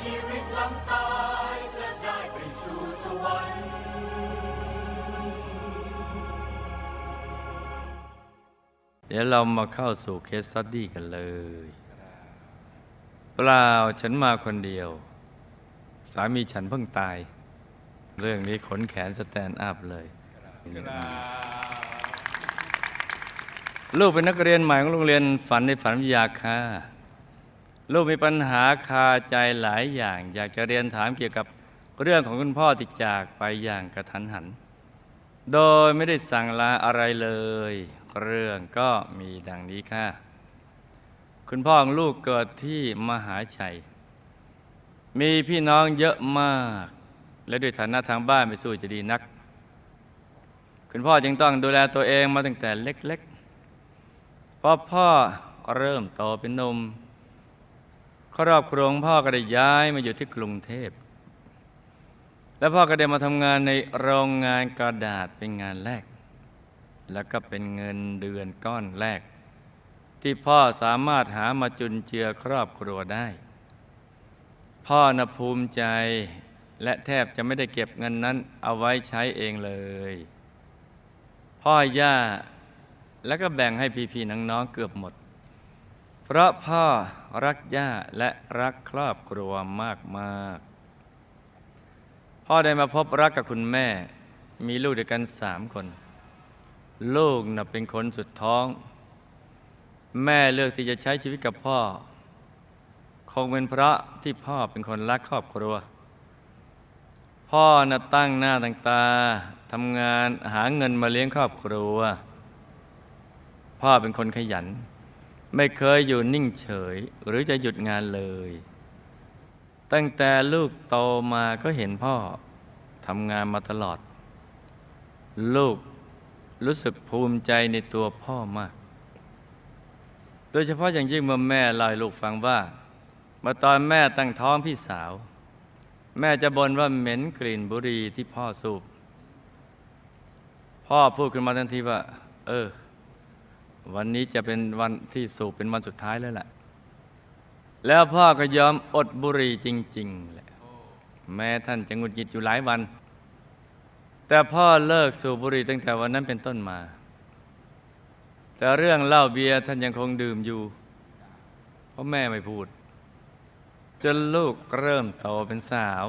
ใสชีวิตหลังตายจะได้ไปสู่สวรรค์เดี๋ยวเรามาเข้าสู่เคสสตดี้กันเลย เปล่าฉันมาคนเดียว สามีฉันเพิ่งตาย เรื่องนี้ขนแขนสแตนด์อัพเลย ลูกเป็นนักเรียนใหม่ของโรงเรียนฝันในฝันวิทยาค่ะ ลูกมีปัญหาคาใจหลายอย่าง อยากจะเรียนถามเกี่ยวกับเรื่องของคุณพ่อที่จากไปอย่างกระทันหัน โดยไม่ได้สั่งลาอะไรเลย เรื่องก็มีดังนี้ค่ะ คุณพ่อของลูกเกิดที่มหาชัย มีพี่น้องเยอะมาก และด้วยฐานะทางบ้านไม่สู้จะดีนัก คุณพ่อจึงต้องดูแลตัวเองมาตั้งแต่เล็ก ๆ พอพ่อเริ่มโตเป็นนม ครอบครัวของพ่อก็ได้ย้ายมาอยู่ที่กรุงเทพ แล้วพ่อก็ได้มาทำงานในโรงงานกระดาษเป็นงานแรก แล้วก็เป็นเงินเดือนก้อนแรก ที่พ่อสามารถหามาจุนเจือครอบครัวได้ พ่อนะภูมิใจและแทบจะไม่ได้เก็บเงินนั้นเอาไว้ใช้เองเลย พ่อย่าแล้วก็แบ่งให้พี่ๆน้องๆเกือบหมด เพราะพ่อรักย่าและรักครอบครัวมากๆพ่อได้มาพบรักกับคุณแม่ มีลูกด้วยกันสามคน ลูกน่ะเป็นคนสุดท้อง แม่เลือกที่จะใช้ชีวิตกับพ่อ คงเป็นเพราะที่พ่อเป็นคนรักครอบครัว พ่อน่ะตั้งหน้าตั้งตาทำงานหาเงินมาเลี้ยงครอบครัว พ่อเป็นคนขยัน ไม่เคยอยู่นิ่งเฉยหรือจะหยุดงานเลย ตั้งแต่ลูกโตมาก็เห็นพ่อทำงานมาตลอด ลูกรู้สึกภูมิใจในตัวพ่อมาก โดยเฉพาะอย่างยิ่งเมื่อแม่เล่าให้ลูกฟังว่าเมื่อตอนแม่ตั้งท้องพี่สาว แม่จะบ่นว่าเหม็นกลิ่นบุหรี่ที่พ่อสูบพ่อพูดขึ้นมาทันทีว่า เออ วันนี้จะเป็นวันที่สูบเป็นวันสุดท้ายแล้วแหละ แล้วพ่อก็ยอมอดบุหรี่จริงๆแหละแม้ท่านจะหงุดหงิดอยู่หลายวัน แต่พ่อเลิกสูบบุหรี่ตั้งแต่วันนั้นเป็นต้นมา แต่เรื่องเหล้าเบียร์ท่านยังคงดื่มอยู่ เพราะแม่ไม่พูด จนลูกเริ่มโตเป็นสาว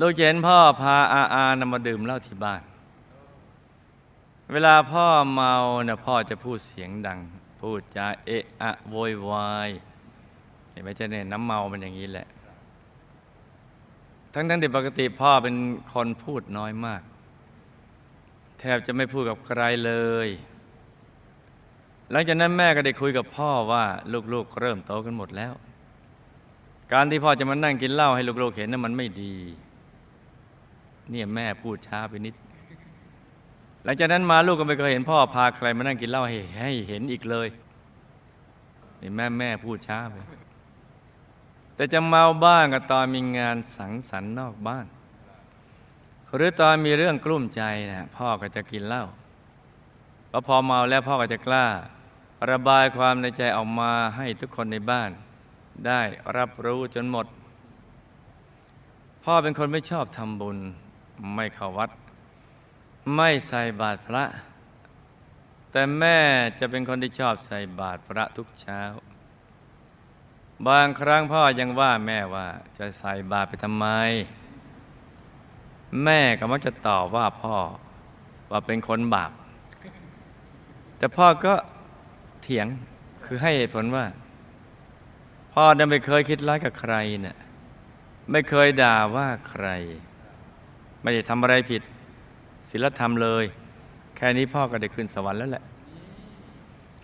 ลูกเห็นพ่อพาอาอานำมาดื่มเหล้าที่บ้าน เวลาพ่อเมาเนี่ยพ่อจะพูดเสียงดัง พูดจาเอะอะโวยวายเห็นไหมเจ้าเนี่ยน้ำเมามันอย่างนี้แหละ ทั้งทั้งที่ปกติพ่อเป็นคนพูดน้อยมาก แทบจะไม่พูดกับใครเลย หลังจากนั้นแม่ก็ได้คุยกับพ่อว่าลูกๆเริ่มโตกันหมดแล้ว การที่พ่อจะมานั่งกินเหล้าให้ลูกๆเห็นนั้นมันไม่ดี เนี่ยแม่พูดช้าไปนิด ลังจากนั้นมาลูกก็ไม่เคยเห็นพ่อพาใครมานั่งกินเหล้าให้ให้เห็นอีกเลยนี่แม่แม่พูดช้าไปแต่จะเมาบ้างก็ตอนมีงานสังสรรค์นอกบ้าน หรือตอนมีเรื่องกลุ้มใจนะพ่อก็จะกินเหล้าพอพอเมาแล้วพ่อก็จะกล้า ระบายความในใจออกมาให้ทุกคนในบ้าน ได้รับรู้จนหมด พ่อเป็นคนไม่ชอบทำบุญไม่เข้าวัด ไม่ใส่บาตรพระ แต่แม่จะเป็นคนที่ชอบใส่บาตรพระทุกเช้า บางครั้งพ่อยังว่าแม่ว่าจะใส่บาตรไปทำไม แม่ก็มักจะตอบว่าพ่อว่าเป็นคนบาป แต่พ่อก็เถียงคือให้เหตุผลว่า พ่อเนี่ยไม่เคยคิดร้ายกับใครเนี่ยไม่เคยด่าว่าใคร ไม่ได้ทำอะไรผิด ศีลธรรมเลย แค่นี้พ่อก็ได้ขึ้นสวรรค์แล้วแหละ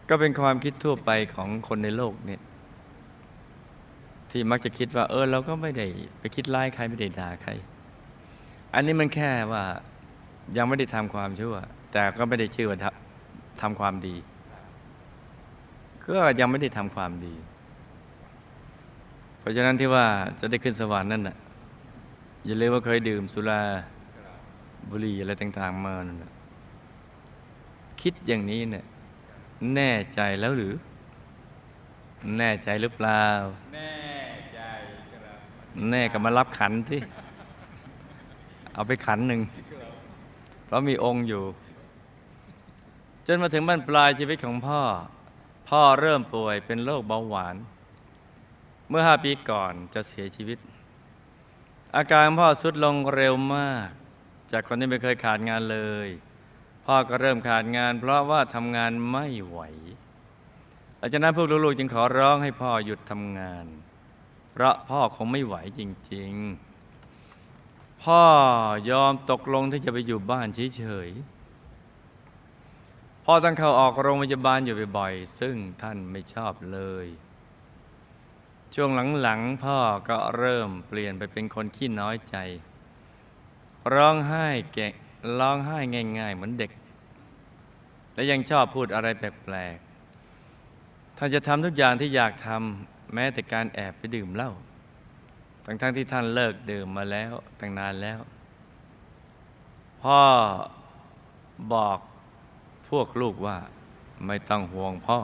ก็เป็นความคิดทั่วไปของคนในโลกเนี่ยที่มักจะคิดว่าเออเราก็ไม่ได้ไปคิดร้ายใครไม่ได้ด่าใคร อันนี้มันแค่ว่ายังไม่ได้ทำความชั่ว แต่ก็ไม่ได้ชื่อว่าทำความดี ก็ยังไม่ได้ทำความดี เพราะฉะนั้นที่ว่าจะได้ขึ้นสวรรค์นั่นน่ะอย่าลืมว่าเคยดื่มสุรา บุหรี่อะไรต่างๆมานั่นน่ะคิดอย่างนี้เนี่ยแน่ใจแล้วหรือ แน่ใจหรือเปล่า แน่ใจครับแน่ก็มารับขันที่เอาไปขันหนึ่งเพราะมีองค์อยู่ จนมาถึงบ้านปลายชีวิตของพ่อ พ่อเริ่มป่วยเป็นโรคเบาหวาน เมื่อห้าปีก่อนจะเสียชีวิต อาการพ่อสุดลงเร็วมาก จากคนที่ไม่เคยขาดงานเลย พ่อก็เริ่มขาดงาน เพราะว่าทำงานไม่ไหวหลังจากนั้นพวกลูกๆจึงขอร้องให้พ่อหยุดทำงาน เพราะพ่อคงไม่ไหวจริง ๆ พ่อยอมตกลงที่จะไปอยู่บ้านเฉยๆพ่อต้องเข้าออกโรงพยาบาลอยู่บ่อยๆซึ่งท่านไม่ชอบเลย ช่วงหลังๆพ่อก็เริ่มเปลี่ยนไปเป็นคนขี้น้อยใจ ร้องไห้เก่งร้องไห้ง่าย ๆ เหมือนเด็ก และยังชอบพูดอะไรแปลกๆท่านจะทำทุกอย่างที่อยากทำแม้แต่การแอบไปดื่มเหล้าทั้งๆที่ท่านเลิกดื่มมาแล้วตั้งนานแล้ว พ่อบอกพวกลูกว่าไม่ต้องห่วงพ่อ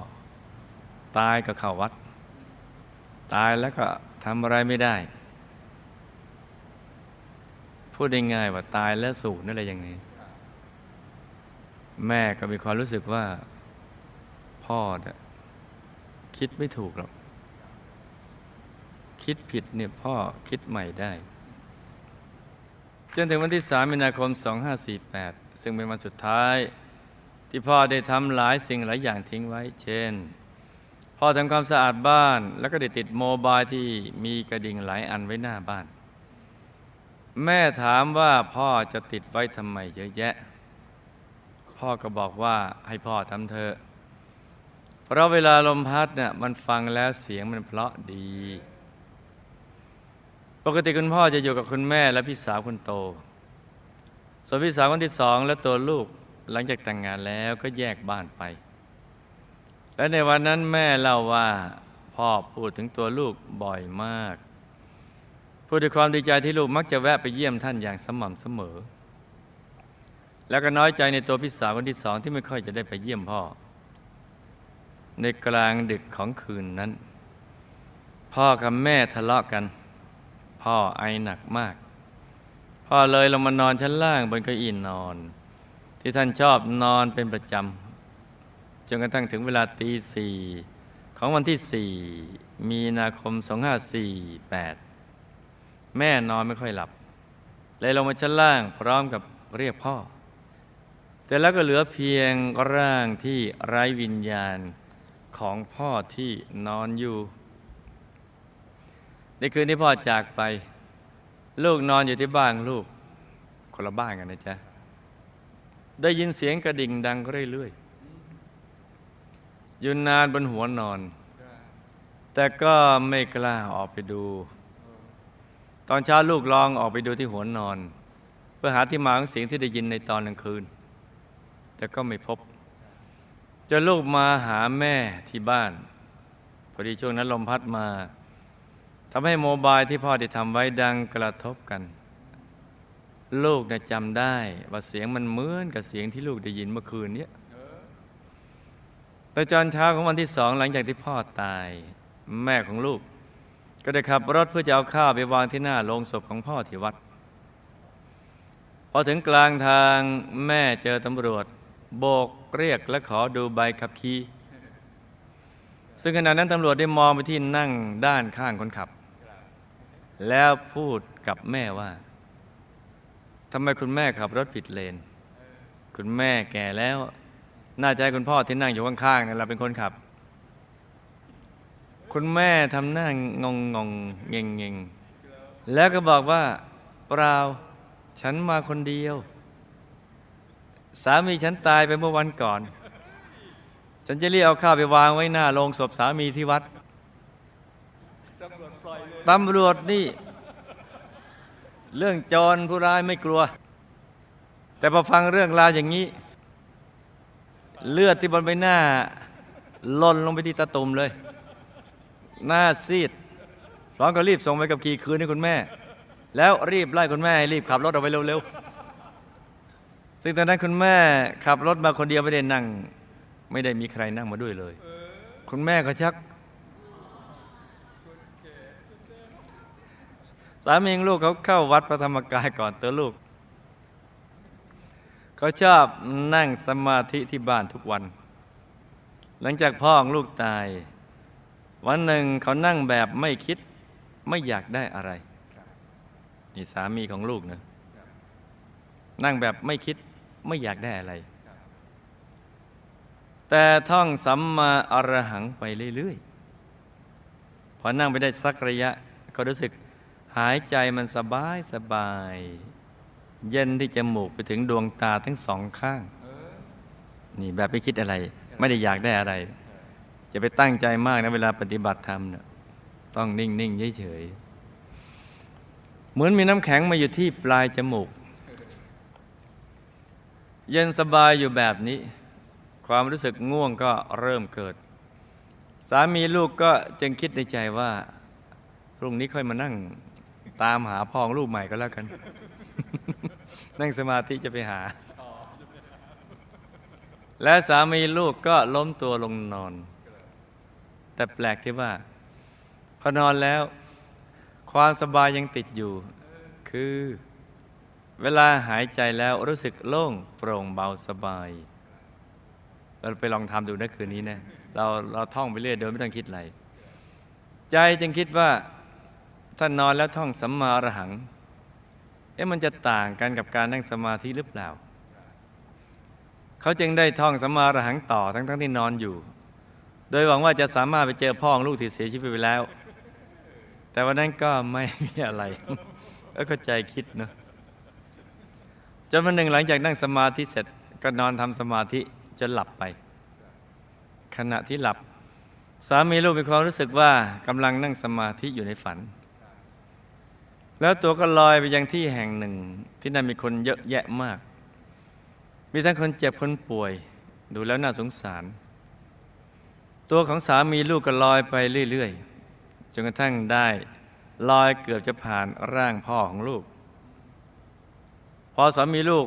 ตายก็เข้าวัด ตายแล้วก็ทำอะไรไม่ได้ พูดง่ายๆว่าตายแล้วสูญอะไรอย่างนี้ แม่ก็มีความรู้สึกว่า พ่อน่ะคิดไม่ถูกหรอกคิดผิดเนี่ยพ่อคิดใหม่ได้ จนถึงวันที่ 3 มีนาคม 2548 ซึ่งเป็นวันสุดท้าย ที่พ่อได้ทำหลายสิ่งหลายอย่างทิ้งไว้ เช่น พ่อทำความสะอาดบ้าน แล้วก็ได้ติดโมบายที่มีกระดิ่งหลายอันไว้หน้าบ้าน แม่ถามว่าพ่อจะติดไว้ทำไมเยอะแยะ พ่อก็บอกว่าให้พ่อทำเถอเพราะเวลาลมพัดเนี่ยมันฟังแล้วเสียงมันเพราะดี ปกติคุณพ่อจะอยู่กับคุณแม่และพี่สาวคนโต ส่วนพี่สาวคนที่สองและตัวลูกหลังจากแต่งงานแล้วก็แยกบ้านไป และในวันนั้นแม่เล่าว่าพ่อพูดถึงตัวลูกบ่อยมาก พูดด้วยความดีใจที่ลูกมักจะแวะไปเยี่ยมท่านอย่างสม่ำเสมอ แล้วก็น้อยใจในตัวพี่สาวคนที่สองที่ไม่ค่อยจะได้ไปเยี่ยมพ่อ ในกลางดึกของคืนนั้น พ่อกับแม่ทะเลาะกัน พ่อไอหนักมาก พ่อเลยลงมานอนชั้นล่างบนเก้าอี้นอน ที่ท่านชอบนอนเป็นประจำจนกระทั่งถึงเวลาตีสี่ของวันที่สี่มีนาคม 2548 แม่นอนไม่ค่อยหลับ เลยลงมาชั้นล่างพร้อมกับเรียกพ่อ แต่แล้วก็เหลือเพียงร่างที่ไร้วิญญาณของพ่อที่นอนอยู่ ในคืนที่พ่อจากไป ลูกนอนอยู่ที่บ้านลูก คนละบ้านกันนะจ๊ะ ได้ยินเสียงกระดิ่งดังเรื่อยๆยู่นานบนหัวนอน แต่ก็ไม่กล้าออกไปดู ตอนเช้าลูกลองออกไปดูที่หัวนอน เพื่อหาที่มาของเสียงที่ได้ยินในตอนกลางคืน แต่ก็ไม่พบจนลูกมาหาแม่ที่บ้าน พอดีช่วงนั้นลมพัดมาทำให้โมบายที่พ่อได้ทำไว้ดังกระทบกัน ลูกนะจำได้ ว่าเสียงมันเหมือนกับเสียงที่ลูกได้ยินเมื่อคืนนี้แต่จอนเช้าของวันที่สองหลังจากที่พ่อตาย แม่ของลูก ก็ได้ขับรถเพื่อจะเอาข้าวไปวางที่หน้าโลงศพของพ่อที่วัด พอถึงกลางทางแม่เจอตำรวจ โบกเรียกและขอดูใบขับขี่ซึ่งขณะนั้นตำรวจได้มองไปที่นั่งด้านข้างคนขับ แล้วพูดกับแม่ว่าทำไมคุณแม่ขับรถผิดเลน คุณแม่แก่แล้ว น่าจะให้คุณพ่อที่นั่งอยู่ข้างๆนั่นแหละเป็นคนขับ คุณแม่ทำหน้างงงงเงงเงงแล้วก็บอกว่าเปล่าฉันมาคนเดียว สามีฉันตายไปเมื่อวันก่อน ฉันจะเรียกเอาข้าวไปวางไว้หน้าโรงศพสามีที่วัดตำรวจปล่อยเลยตำรวจนี่ เรื่องจรผู้ร้ายไม่กลัว แต่พอฟังเรื่องราวอย่างนี้ เลือดที่บนใบหน้าล่นลงไปที่ตาตุ่มเลย หน้าซีดพร้อมก็รีบส่งไปกับขี่คืนให้คุณแม่ แล้วรีบไล่คุณแม่รีบขับรถออกไปเร็วๆ ซึ่งตอนนั้นคุณแม่ขับรถมาคนเดียวไม่ได้นั่ง ไม่ได้มีใครนั่งมาด้วยเลย คุณแม่ก็ชักสามีลูกเขาเข้าวัดพระธรรมกายก่อนเตอลูก เขาชอบนั่งสมาธิที่บ้านทุกวัน หลังจากพ่อของลูกตาย วันหนึ่งเขานั่งแบบไม่คิดไม่อยากได้อะไร นี่สามีของลูกนะนั่งแบบไม่คิดไม่อยากได้อะไร แต่ท่องสัมมาอรหังไปเรื่อยๆ พอนั่งไปได้สักระยะ ก็รู้สึกหายใจมันสบายสบาย เย็นที่จมูกไปถึงดวงตาทั้งสองข้าง นี่แบบไม่คิดอะไร ไม่ได้อยากได้อะไร จะไปตั้งใจมากนะเวลาปฏิบัติธรรมเนี่ยต้องนิ่งๆเฉยๆเหมือนมีน้ำแข็งมาอยู่ที่ปลายจมูก เย็นสบายอยู่แบบนี้ ความรู้สึกง่วงก็เริ่มเกิด สามีลูกก็จึงคิดในใจว่าพรุ่งนี้ค่อยมานั่งตามหาพ่อของลูกใหม่ก็แล้วกัน นั่งสมาธิจะไปหา และสามีลูกก็ล้มตัวลงนอน แต่แปลกที่ว่า พอนอนแล้ว ความสบายยังติดอยู่ คือ เวลาหายใจแล้วรู้สึกโล่งโปร่งเบาสบาย เราไปลองทำดูนะคืนนี้นะ เราเราท่องไปเรื่อยโดยไม่ต้องคิดอะไร ใจจึงคิดว่าถ้านอนแล้วท่องสัมมาอรหัง เอ๊ะมันจะต่างกันกับการนั่งสมาธิหรือเปล่า เขาจึงได้ท่องสัมมาอรหังต่อทั้งทั้งที่นอนอยู่ โดยหวังว่าจะสามารถไปเจอพ่อของลูกที่เสียชีวิตไปแล้ว แต่วันนั้นก็ไม่มีอะไรก็เข้าใจคิดเนอะจนวันหนึ่งหลังจากนั่งสมาธิเสร็จก็นอนทำสมาธิจนหลับไป ขณะที่หลับ สามีลูกมีความรู้สึกว่ากำลังนั่งสมาธิอยู่ในฝัน แล้วตัวก็ลอยไปยังที่แห่งหนึ่ง ที่นั่นมีคนเยอะแยะมาก มีทั้งคนเจ็บคนป่วย ดูแล้วน่าสงสาร ตัวของสามีลูกก็ลอยไปเรื่อยๆ จนกระทั่งได้ลอยเกือบจะผ่านร่างพ่อของลูก พอสามีลูก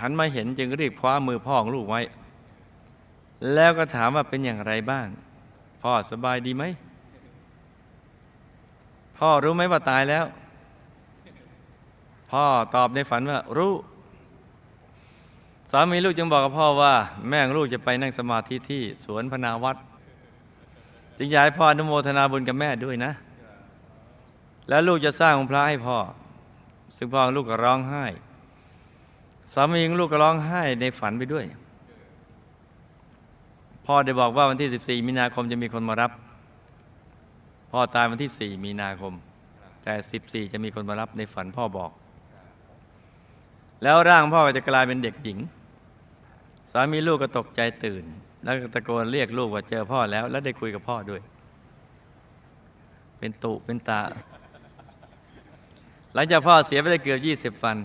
หันมาเห็นจึงรีบคว้ามือพ่อของลูกไว้ แล้วก็ถามว่าเป็นอย่างไรบ้าง พ่อสบายดีไหม พ่อรู้ไหมว่าตายแล้ว พ่อตอบในฝันว่ารู้ามีลูกจึงบอกกับพ่อว่า แม่งลูกจะไปนั่งสมาธิที่สวนพนาวัดจึงอยากให้พ่ออนุโมทนาบุญกับแม่ด้วยนะ แล้วลูกจะสร้างองค์พระให้พ่อ ซึ่งพ่อลูกก็ร้องไห้ สามีของลูกก็ร้องไห้ในฝันไปด้วย พ่อได้บอกว่าวันที่ 14 มีนาคมจะมีคนมารับ พ่อตายวันที่ 4 มีนาคม แต่ 14 จะมีคนมารับในฝันพ่อบอก แล้วร่างพ่อก็จะกลายเป็นเด็กหญิงามีลูกก็ตกใจตื่น แล้วตะโกนเรียกลูกว่าเจอพ่อแล้ว แล้วได้คุยกับพ่อด้วย เป็นตุเป็นตา หลังจากพ่อเสียไปได้เกือบ20วัน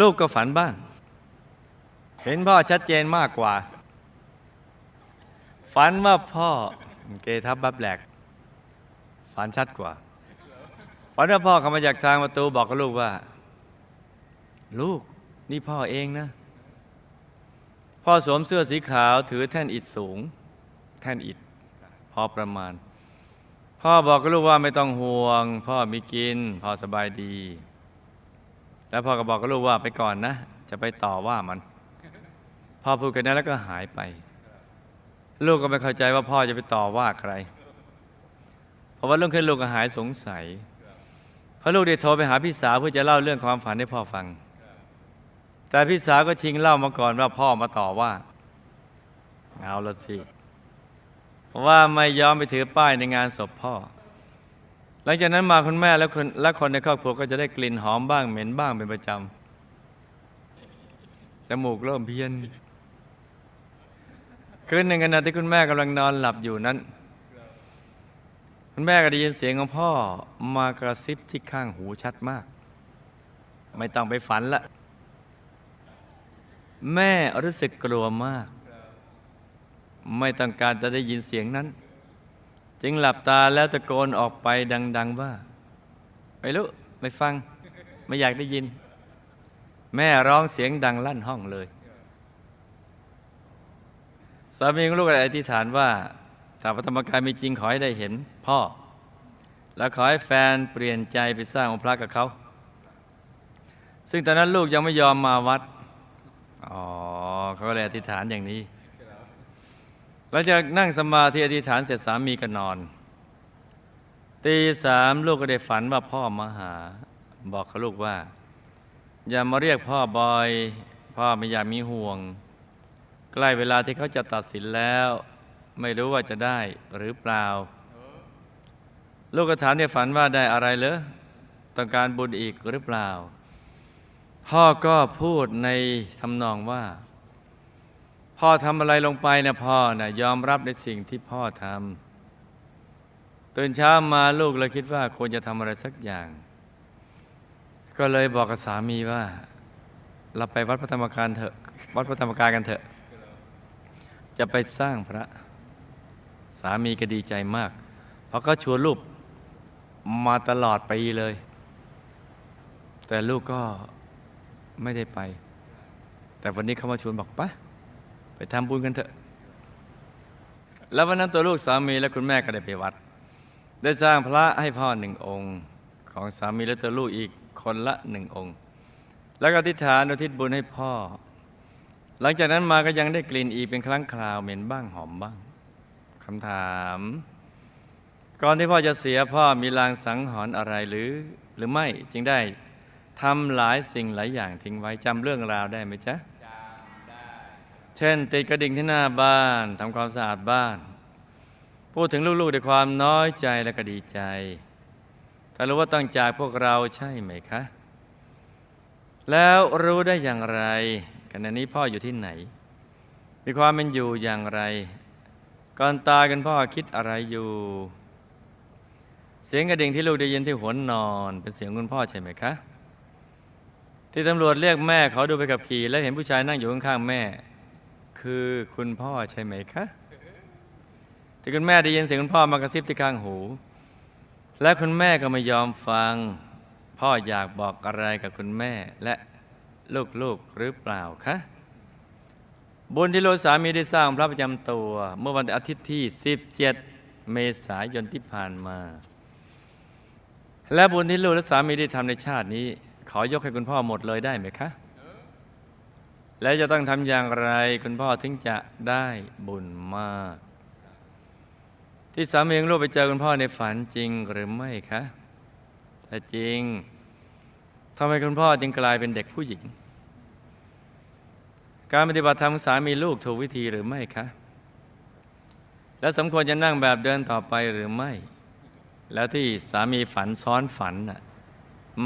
ลูกก็ฝันบ้าง เห็นพ่อชัดเจนมากกว่า ฝันว่าพ่อเกทับบับแหลก ฝันชัดกว่าฝันว่าพ่อเข้ามาจากทางประตูบอกกับลูกว่า ลูกนี่พ่อเองนะ พ่อสวมเสื้อสีขาวถือแท่นอิฐสูง แท่นอิฐพอประมาณ พ่อบอกกับลูกว่าไม่ต้องห่วง พ่อมีกิน พ่อสบายดี แล้วพ่อก็บอกกับลูกว่าไปก่อนนะ จะไปต่อว่ามัน พ่อพูดกันนั้นแล้วก็หายไป ลูกก็ไม่เข้าใจว่าพ่อจะไปต่อว่าใคร เพราะว่าลุงขึ้นลูกก็หายสงสัยเพราะลูกได้โทรไปหาพี่สาวเพื่อจะเล่าเรื่องความฝันให้พ่อฟัง แต่พี่สาวก็ชิงเล่ามาก่อนว่าพ่อมาต่อว่าเอาละสิเพราะว่าไม่ยอมไปถือป้ายในงานศพพ่อ หลังจากนั้นมาคุณแม่และคนและคนในครอบครัวก็จะได้กลิ่นหอมบ้างเหม็นบ้างเป็นประจำจมูกเริ่มเพี้ยนคืนหนึ่งขณะที่คุณแม่กำลังนอนหลับอยู่นั้น คุณแม่ก็ได้ยินเสียงของพ่อมากระซิบที่ข้างหูชัดมาก ไม่ต้องไปฝันละ แม่รู้สึกกลัวมาก ไม่ต้องการจะได้ยินเสียงนั้น จึงหลับตาแล้วตะโกนออกไปดัง ๆ ว่า ไม่รู้ ไม่ฟัง ไม่อยากได้ยิน แม่ร้องเสียงดังลั่นห้องเลยสามีของลูกอธิษฐานว่าถ้าพระธรรมกายมีจริงขอให้ได้เห็นพ่อ แล้วขอให้แฟนเปลี่ยนใจไปสร้างองค์พระกับเขา ซึ่งตอนนั้นลูกยังไม่ยอมมาวัด อ๋อเขาก็เลยอธิษฐานอย่างนี้หลังจากนั่งสมาธิอธิษฐานเสร็จสามีก็นอน ตีสามลูกก็ได้ฝันว่าพ่อมาหา บอกเขาลูกว่า อย่ามาเรียกพ่อบอย พ่อไม่อยากมีห่วง ใกล้เวลาที่เขาจะตัดสินแล้ว ไม่รู้ว่าจะได้หรือเปล่า ลูกก็ถามในฝันว่าได้อะไรเหรอต้องการบุญอีกหรือเปล่า พ่อก็พูดในทำนองว่า พ่อทำอะไรลงไปนะพ่อนะยอมรับในสิ่งที่พ่อทำตื่นเช้ามาลูกเลยคิดว่าควรจะทำอะไรสักอย่าง ก็เลยบอกกับสามีว่า เราไปวัดพระธรรมกายเถอะ วัดพระธรรมกายกันเถอะ จะไปสร้างพระ สามีก็ดีใจมาก เพราะก็ชวนลูกมาตลอดปีเลย แต่ลูกก็ ไม่ได้ไป แต่วันนี้เขามาชวนบอกปะไปทำบุญกันเถอะ แล้ววันนั้นตัวลูกสามีและคุณแม่ก็ได้ไปวัด ได้สร้างพระให้พ่อหนึ่งองค์ ของสามีและตัวลูกอีกคนละหนึ่งองค์ แล้วก็อธิษฐานอุทิศบุญให้พ่อ หลังจากนั้นมาก็ยังได้กลิ่นอีกเป็นครั้งคราวเหม็นบ้างหอมบ้างคำถาม ก่อนที่พ่อจะเสียพ่อมีลางสังหรณ์อะไรหรือหรือไม่จึงได้ ทำหลายสิ่งหลายอย่างทิ้งไว้จำเรื่องราวได้ไหมจ๊ะเช่นติดกระดิ่งที่หน้าบ้านทำความสะอาดบ้าน พูดถึงลูกๆด้วยความน้อยใจและก็ดีใจแต่รู้ว่าต้องจากพวกเราใช่ไหมคะ แล้วรู้ได้อย่างไรขณะนี้พ่ออยู่ที่ไหน มีความเป็นอยู่อย่างไร ก่อนตายกันพ่อคิดอะไรอยู่ เสียงกระดิ่งที่ลูกได้ยินที่หัวนอน เป็นเสียงคุณพ่อใช่ไหมคะ ที่ตำรวจเรียกแม่เขาดูไปกับขี่ แล้วเห็นผู้ชายนั่งอยู่ข้างๆแม่ คือคุณพ่อใช่ไหมคะที่คุณแม่ได้ยินเสียงคุณพ่อมากระซิบที่ข้างหู และคุณแม่ก็ไม่ยอมฟัง พ่ออยากบอกอะไรกับคุณแม่และลูกๆหรือเปล่าคะบุญที่โลกสามีได้สร้างพระประจำตัว เมื่อวันอาทิตย์ที่ 17 เมษายนที่ผ่านมา และบุญที่ลูกและสามีได้ทำในชาตินี้ ขอยกให้คุณพ่อหมดเลยได้ไหมคะ และจะต้องทำอย่างไรคุณพ่อถึงจะได้บุญมาก ที่สามีของลูกไปเจอคุณพ่อในฝันจริงหรือไม่คะถ้าจริงทำไมคุณพ่อจึงกลายเป็นเด็กผู้หญิง การปฏิบัติธรรมสามีลูกถูกวิธีหรือไม่คะ และสมควรจะนั่งแบบเดินต่อไปหรือไม่ แล้วที่สามีฝันซ้อนฝันน่ะ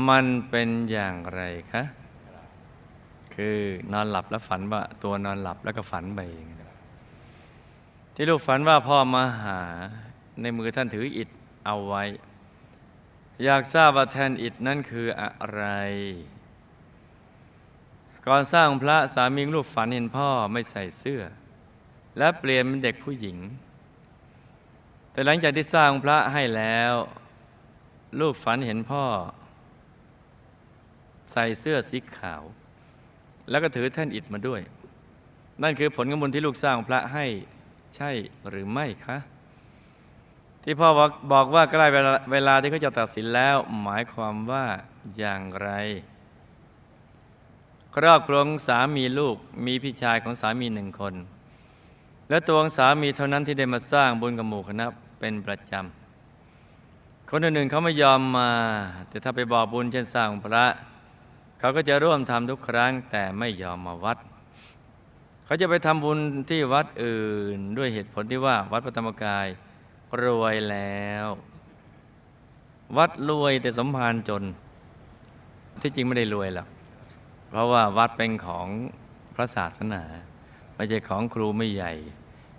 มันเป็นอย่างไรคะ คือนอนหลับแล้วฝันว่า ตัวนอนหลับแล้วก็ฝันไปเองที่ลูกฝันว่าพ่อมาหาในมือท่านถืออิฐเอาไว้ อยากทราบว่าแทนอิฐนั่นคืออะไร ก่อนสร้างพระสามีลูกฝันเห็นพ่อไม่ใส่เสื้อ และเปลี่ยนเป็นเด็กผู้หญิง แต่หลังจากที่สร้างพระให้แล้ว ลูกฝันเห็นพ่อ ใส่เสื้อสีขาว แล้วก็ถือแท่นอิฐมาด้วย นั่นคือผลของบุญที่ลูกสร้างพระให้ใช่หรือไม่คะ ที่พ่อบอกบอกว่าใกล้เวลาเวลาที่เขาจะตัดสินแล้ว หมายความว่าอย่างไรครอบครัวของสามีลูกมีพี่ชายของสามีหนึ่งคน และตัวของสามีเท่านั้นที่ได้มาสร้างบุญกับหมู่คณะเป็นประจำคนอื่นๆเขาไม่ยอมมา แต่ถ้าไปบอกบุญเช่นสร้างพระ เขาก็จะร่วมทำทุกครั้งแต่ไม่ยอมมาวัด เขาจะไปทำบุญที่วัดอื่นด้วยเหตุผลที่ว่า วัดพระธรรมกายรวยแล้ว วัดรวยแต่สมภารจน ที่จริงไม่ได้รวยหรอกเพราะว่าวัดเป็นของพระศาสนาไม่ใช่ของครูไม่ใหญ่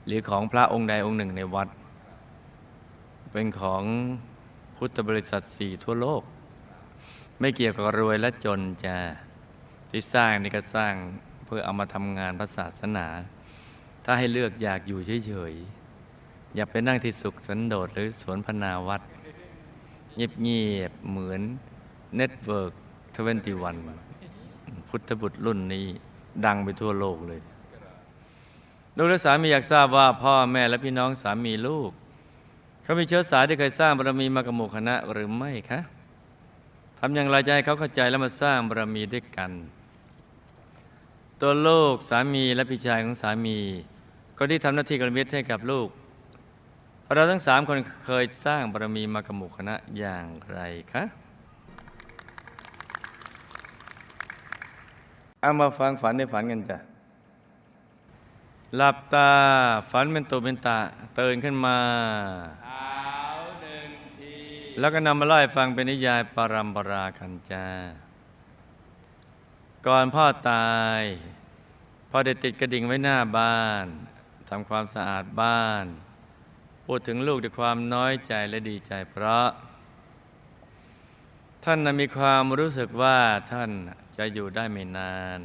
หรือของพระองค์ใดองค์หนึ่งในวัด เป็นของพุทธบริษัทสี่ทั่วโลก ไม่เกี่ยวกับรวยและจนจะที่สร้างนี่ก็สร้างเพื่อเอามาทำงานพระศาสนา ถ้าให้เลือกอยากอยู่เฉยๆ อย่าไปนั่งที่สุขสันโดษหรือสวนพนาวัดเงียบๆเหมือนเน็ตเวิร์กทเวนตีวันพุทธบุตรรุ่นนี้ดังไปทั่วโลกเลยลูกและสามีอยากทราบว่าพ่อแม่และพี่น้องสามีลูกเคเขามีเชื้อสายที่เคยสร้างบารมีมากับหมู่คณะหรือไม่คะ ทำอย่างไรจะให้เขาเข้าใจแล้วมาสร้างบารมีด้วยกัน ตัวลูกสามีและพี่ชายของสามีคนที่ทำหน้าที่กรมิตรให้กับลูก เราทั้งสามคนเคยสร้างบารมีมากับหมู่คณะอย่างไรคะเอามาฟังฝันในฝันกันจ้ะ หลับตาฝันเป็นตัวเป็นตา ตื่นขึ้นมาเท้าหนึ่งที แล้วก็นำมาเล่าให้ฟังเป็นนิยายปรัมปรากันจาก่อนพ่อตายพ่อได้ติดกระดิ่งไว้หน้าบ้านทำความสะอาดบ้าน พูดถึงลูกด้วยความน้อยใจและดีใจเพราะ ท่านมีความรู้สึกว่าท่านจะอยู่ได้ไม่นาน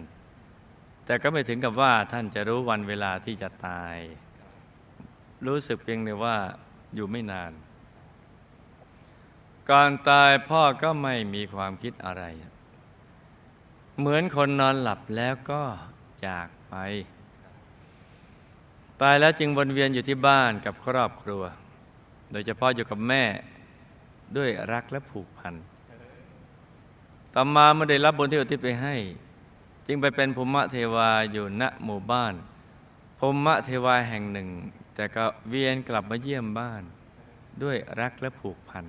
แต่ก็ไม่ถึงกับว่าท่านจะรู้วันเวลาที่จะตาย รู้สึกเพียงแต่ว่าอยู่ไม่นาน ก่อนตายพ่อก็ไม่มีความคิดอะไร เหมือนคนนอนหลับแล้วก็จากไป ตายแล้วจึงวนเวียนอยู่ที่บ้านกับครอบครัว โดยเฉพาะอยู่กับแม่ด้วยรักและผูกพันต่อมาเมื่อได้รับบุญที่อุทิศไปให้ จึงไปเป็นภูมิเทวาอยู่ณหมู่บ้านภูมิเทวาแห่งหนึ่ง แต่ก็เวียนกลับมาเยี่ยมบ้าน ด้วยรักและผูกพัน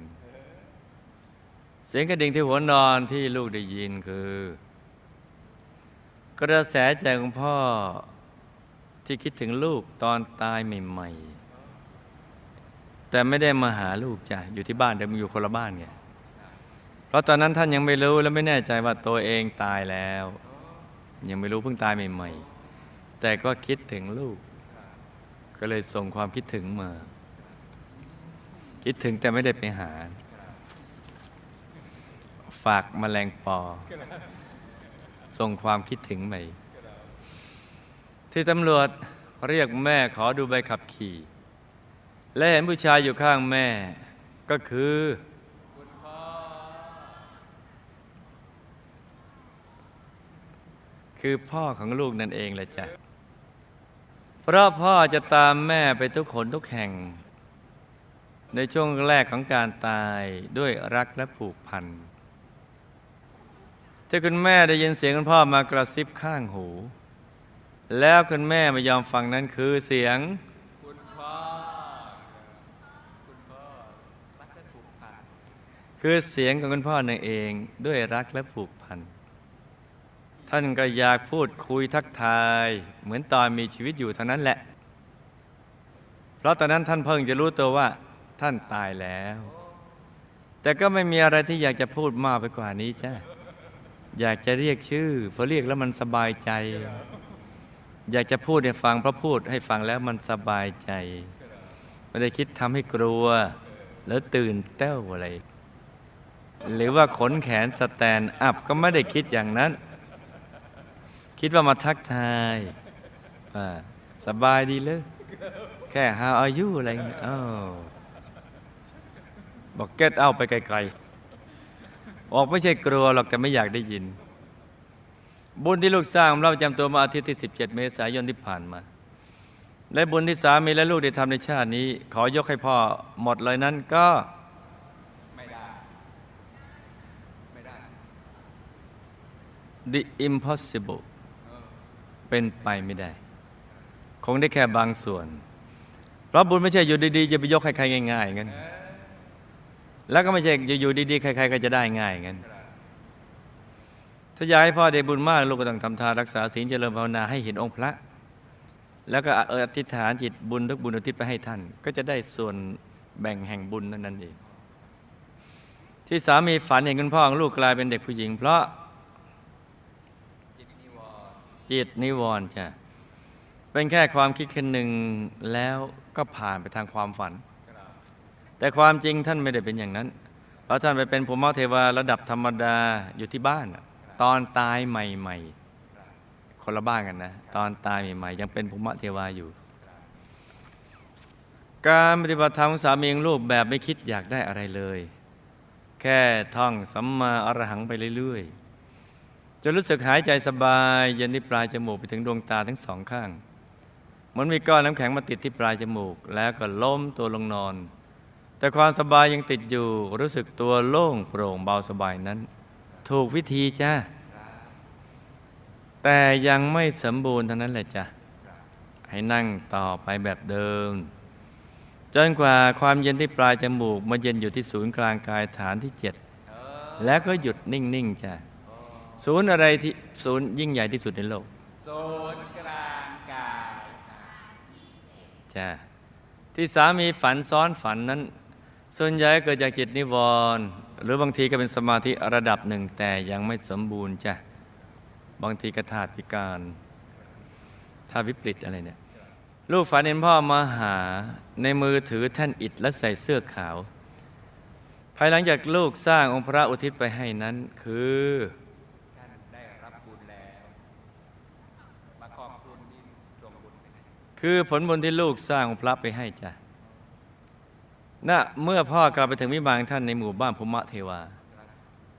เสียงกระดิ่งที่หัวนอนที่ลูกได้ยินคือ กระแสใจของพ่อที่คิดถึงลูกตอนตายใหม่ๆ แต่ไม่ได้มาหาลูกจ้ะอยู่ที่บ้านแต่มันอยู่คนละบ้านไงเพราะตอนนั้นท่านยังไม่รู้และไม่แน่ใจว่าตัวเองตายแล้ว ยังไม่รู้เพิ่งตายใหม่ๆ แต่ก็คิดถึงลูก ก็เลยส่งความคิดถึงมา คิดถึงแต่ไม่ได้ไปหา ฝากมแมลงปอ ส่งความคิดถึงไปที่ตำรวจเรียกแม่ขอดูใบขับขี่ และเห็นผู้ชายอยู่ข้างแม่ก็คือคือพ่อของลูกนั่นเองแหละจ้ะ เพราะพ่อจะตามแม่ไปทุกขนทุกแห่ง ในช่วงแรกของการตายด้วยรักและผูกพัน ที่คุณแม่ได้ยินเสียงคุณพ่อมากระซิบข้างหู แล้วคุณแม่ไม่ยอมฟังนั้นคือเสียงคุณพ่อคุณพ่อรักและผูกพันคือเสียงของคุณพ่อนั่นเองด้วยรักและผูกพันท่านก็อยากพูดคุยทักทาย เหมือนตอนมีชีวิตอยู่เท่านั้นแหละ เพราะตอนนั้นท่านเพิ่งจะรู้ตัวว่าท่านตายแล้ว แต่ก็ไม่มีอะไรที่อยากจะพูดมากไปกว่านี้จ้ะ อยากจะเรียกชื่อเพราะเรียกแล้วมันสบายใจ อยากจะพูดให้ฟังเพราะพูดให้ฟังแล้วมันสบายใจ ไม่ได้คิดทำให้กลัว แล้วตื่นเต้าอะไร หรือว่าขนแขนสแตนอัพก็ไม่ได้คิดอย่างนั้น คิดว่ามาทักทายว่าสบายดีเลยแค่ how are you อะไรเงี้ยอ้าวบอก get out ไปไกลๆ ออกไม่ใช่กลัวหรอกแต่ไม่อยากได้ยิน บุญที่ลูกสร้างเราประจำตัวมาอาทิตย์ที่ 17 เมษายนที่ผ่านมา และบุญที่สามีและลูกได้ทำในชาตินี้ ขอยกให้พ่อหมดเลยนั้นก็ไม่ได้ไม่ได้ the impossible เป็นไปไม่ได้ คงได้แค่บางส่วน เพราะบุญไม่ใช่อยู่ดีๆ จะไปยกให้ใครง่ายๆงั้น แล้วก็ไม่ใช่อยู่ๆดีๆใคร ๆ ก็จะได้ง่ายงั้น ถ้าอยากให้พ่อได้บุญมากลูกก็ต้องทำทานรักษาศีลเจริญภาวนาให้เห็นองค์พระ แล้วก็เอออธิษฐานจิตบุญทุกบุญอุทิศไปให้ท่าน ก็จะได้ส่วนแบ่งแห่งบุญนั้นนั่นเอง ที่สามีฝันเห็นคุณพ่อของลูกกลายเป็นเด็กผู้หญิง เพราะจิตนิวรณ์จิตนิวรณ์จ้ะเป็นแค่ความคิดแค่หนึ่งแล้วก็ผ่านไปทางความฝัน แต่ความจริงท่านไม่ได้เป็นอย่างนั้น เพราะท่านไปเป็นภูมิเทวาระดับธรรมดาอยู่ที่บ้าน ตอนตายใหม่ๆ คนละบ้านกันนะ ตอนตายใหม่ๆ ยังเป็นภูมิเทวาอยู่ การปฏิบัติธรรมสามีของลูกแบบไม่คิดอยากได้อะไรเลย แค่ท่องสัมมาอรหังไปเรื่อยๆจนรู้สึกหายใจสบายเย็นที่ปลายจมูกไปถึงดวงตาทั้งสองข้างมันมีก้อนน้ำแข็งมาติดที่ปลายจมูก แล้วก็ล้มตัวลงนอน แต่ความสบายยังติดอยู่รู้สึกตัวโล่งโปร่งเบาสบายนั้น ถูกวิธีจ้าแต่ยังไม่สมบูรณ์เท่านั้นแหละจ้ะให้นั่งต่อไปแบบเดิม จนกว่าความเย็นที่ปลายจมูกมาเย็นอยู่ที่ศูนย์กลางกายฐานที่เจ็ดแล้วก็หยุดนิ่ง ๆจ้ะศูนย์อะไรที่ศูนย์ยิ่งใหญ่ที่สุดในโลกโซนย์กลางกายค่ะจ้ะที่สามีฝันซ้อนฝันนั้น ส่วนใหญ่เกิดจากจิตนิวรณ์หรือบางทีก็เป็นสมาธิระดับหนึ่งแต่ยังไม่สมบูรณ์จ้ะบางทีกระถาดพิการธาตุวิปริตอะไรเนี่ย ลูกฝันเห็นพ่อมาหาในมือถือแท่นอิฐและใส่เสื้อขาว ภายหลังจากลูกสร้างองค์พระอุทิศไปให้นั้นคือท่านได้รับบุญแล้วมาขอบคุณที่ส่งบุญไปให้คือผลบุญที่ลูกสร้างองค์พระไปให้จ้ะ ณเมื่อพ่อกลับไปถึงวิมานท่านในหมู่บ้านภูมะเทวา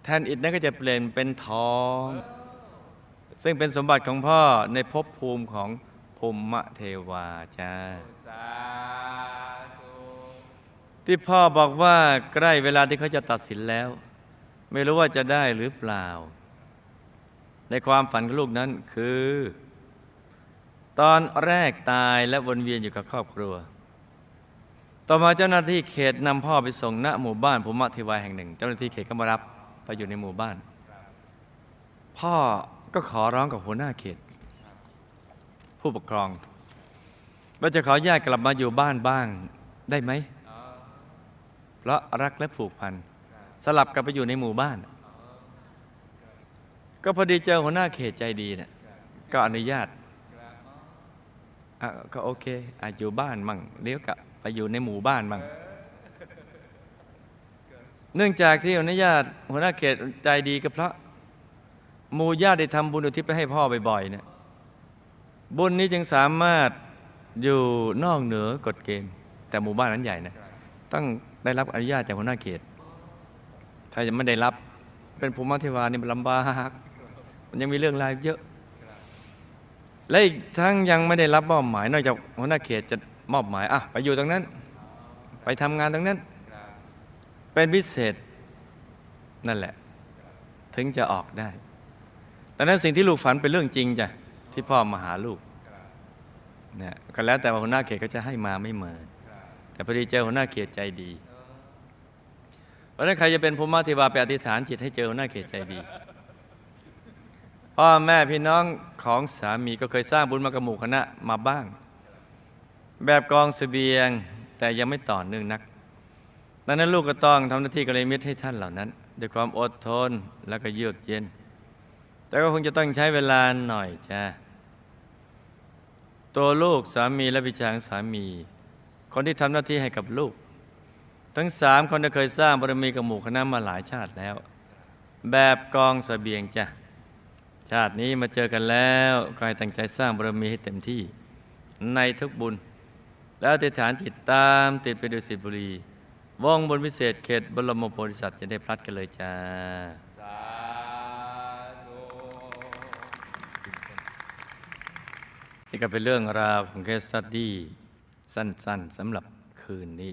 แทนอิฐนั้นก็จะเปลี่ยนเป็นทอง ซึ่งเป็นสมบัติของพ่อในภพภูมิของภูมะเทวาจ้าที่พ่อบอกว่าใกล้เวลาที่เขาจะตัดสินแล้ว ไม่รู้ว่าจะได้หรือเปล่า ในความฝันของลูกนั้นคือ ตอนแรกตายและวนเวียนอยู่กับครอบครัว ต่อมาเจ้าหน้าที่เขตนำพ่อไปส่งณหมู่บ้านภูมิเทวายแห่งหนึ่ง เจ้าหน้าที่เขตก็มารับไปอยู่ในหมู่บ้าน พ่อก็ขอร้องกับหัวหน้าเขต ผู้ปกครอง ว่าจะขอแยกกลับมาอยู่บ้านบ้างได้ไหมเพราะรักและผูกพันสลับกลับไปอยู่ในหมู่บ้าน ก็พอดีเจอหัวหน้าเขตใจดีเนี่ยก็อนุญาตอะก็โอเคอาอยู่บ้านมั่งเลี้ยวกับ ไปอยู่ในหมู่บ้านมั่งเนื่องจากที่อนุญาตหัวหน้าเขตใจดีก็เพราะหมู่ญาติได้ทำบุญอุทิศไปให้พ่อบ่อยๆเนี่ยบุญนี้จึงสามารถอยู่นอกเหนือกฎเกณฑ์ แต่หมู่บ้านนั้นใหญ่นะต้องได้รับอนุญาตจากหัวหน้าเขต ถ้ายังไม่ได้รับเป็นภูมิเทวานี่มันลำบากมันยังมีเรื่องราวเยอะ และอีกทั้งยังไม่ได้รับมอบหมาย นอกจากหัวหน้าเขตจะ มอบหมายอะไปอยู่ตรงนั้น ไปทำงานตรงนั้น เป็นพิเศษนั่นแหละ ถึงจะออกได้แต่นั้นสิ่งที่ลูกฝันเป็นเรื่องจริงจ้ะที่พ่อมาหาลูกเนี่ยก็แล้วแต่ว่าหัวหน้าเขตเขาจะให้มาไม่เมาแต่พอดีเจอหัวหน้าเขตใจดีเพราะฉะนั้นใครจะเป็นภูมิเทวาไปอธิษฐานจิตให้เจอหัวหน้าเขตใจดีพ่อแม่พี่น้องของสามีก็เคยสร้างบุญมากระหมู่คณะมาบ้าง แบบกองเสบียงแต่ยังไม่ต่อเนื่องนัก ดังนั้นลูกก็ต้องทำหน้าที่กัลยาณมิตรให้ท่านเหล่านั้น ด้วยความอดทนและก็เยือกเย็น แต่ก็คงจะต้องใช้เวลาหน่อยจ้าตัวลูกสามีและพิจางสามี คนที่ทำหน้าที่ให้กับลูก ทั้งสามคนได้เคยสร้างบารมีกับหมู่คณะมาหลายชาติแล้ว แบบกองเสบียงจ้ะชาตินี้มาเจอกันแล้วก็ให้ตั้งใจสร้างบารมีให้เต็มที่ในทุกบุญ แล้วติดฐานจิตตามติดไปดูสิตบุรีว่องบนพิเศษเขตบรมโพธิสัตว์จะได้พลัดกันเลยจ้า สาธุนี่ก็เป็นเรื่องราวของเคสสตดี้สั้นๆสำหรับคืนนี้